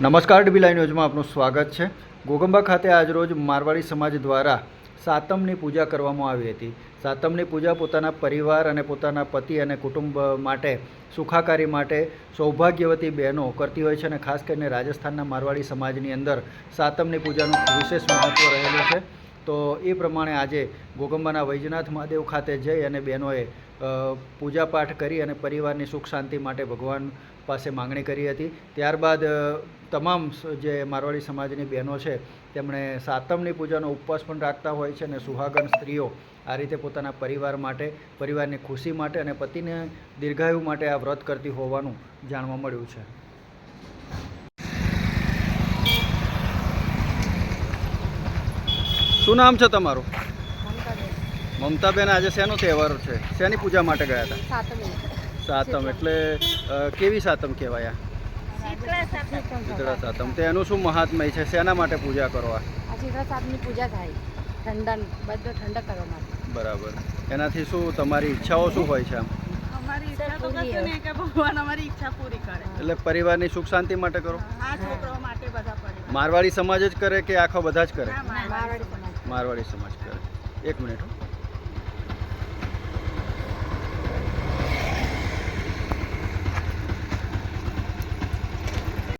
નમસ્કાર dB live ન્યૂઝમાં આપનું સ્વાગત છે. ગોગંબા ખાતે આજરોજ મારવાડી સમાજ દ્વારા સાતમની પૂજા કરવામાં આવી હતી. સાતમની પૂજા પોતાના પરિવાર અને પોતાના પતિ અને કુટુંબ માટે સુખાકારી માટે સૌભાગ્યવતી બહેનો કરતી હોય છે અને ખાસ કરીને રાજસ્થાનના મારવાડી સમાજની અંદર સાતમની પૂજાનું વિશેષ મહત્ત્વ રહેલું છે. તો એ પ્રમાણે આજે ગોગંબાના વૈજનાથ મહાદેવ ખાતે જઈ અને બહેનોએ પૂજાપાઠ કરી અને પરિવારની સુખ શાંતિ માટે ભગવાન પાસે માંગણી કરી હતી. ત્યારબાદ તમામ જે મારવાડી સમાજની બહેનો છે, તેમણે સાતમની પૂજાનો ઉપવાસ પણ રાખતા હોય છે અને સુહાગન સ્ત્રીઓ આ રીતે પોતાના પરિવાર માટે, પરિવારની ખુશી માટે અને પતિને દીર્ઘાયુ માટે આ વ્રત કરતી હોવાનું જાણવા મળ્યું છે. શું નામ છે તમારું? મમતાબેન. આજે શેનો તહેવાર છે? શેની પૂજા માટે ગયા હતા? સાતમ એટલે કેવી સાતમ કહેવાય શીતળા સાતમ. તો એનું શું મહાત્મય છે? શેના માટે પૂજા કરવા શીતળા સાતમની પૂજા થાય. ઠંડન બધો ઠંડક કરવા માટે. બરાબર. એનાથી શું તમારી ઈચ્છાઓ શું હોય છે આમ? અમારી ઈચ્છા તો કશું નહીં કે ભગવાન અમારી ઈચ્છા પૂરી કરે. એટલે પરિવારની સુખ શાંતિ માટે કરો? આ છોકરાઓ માટે બધા પરિવાર. મારવાડી સમાજ જ કરે કે આખો બધા જ કરે? મારવાડી સમાજ કરે એક મિનિટ.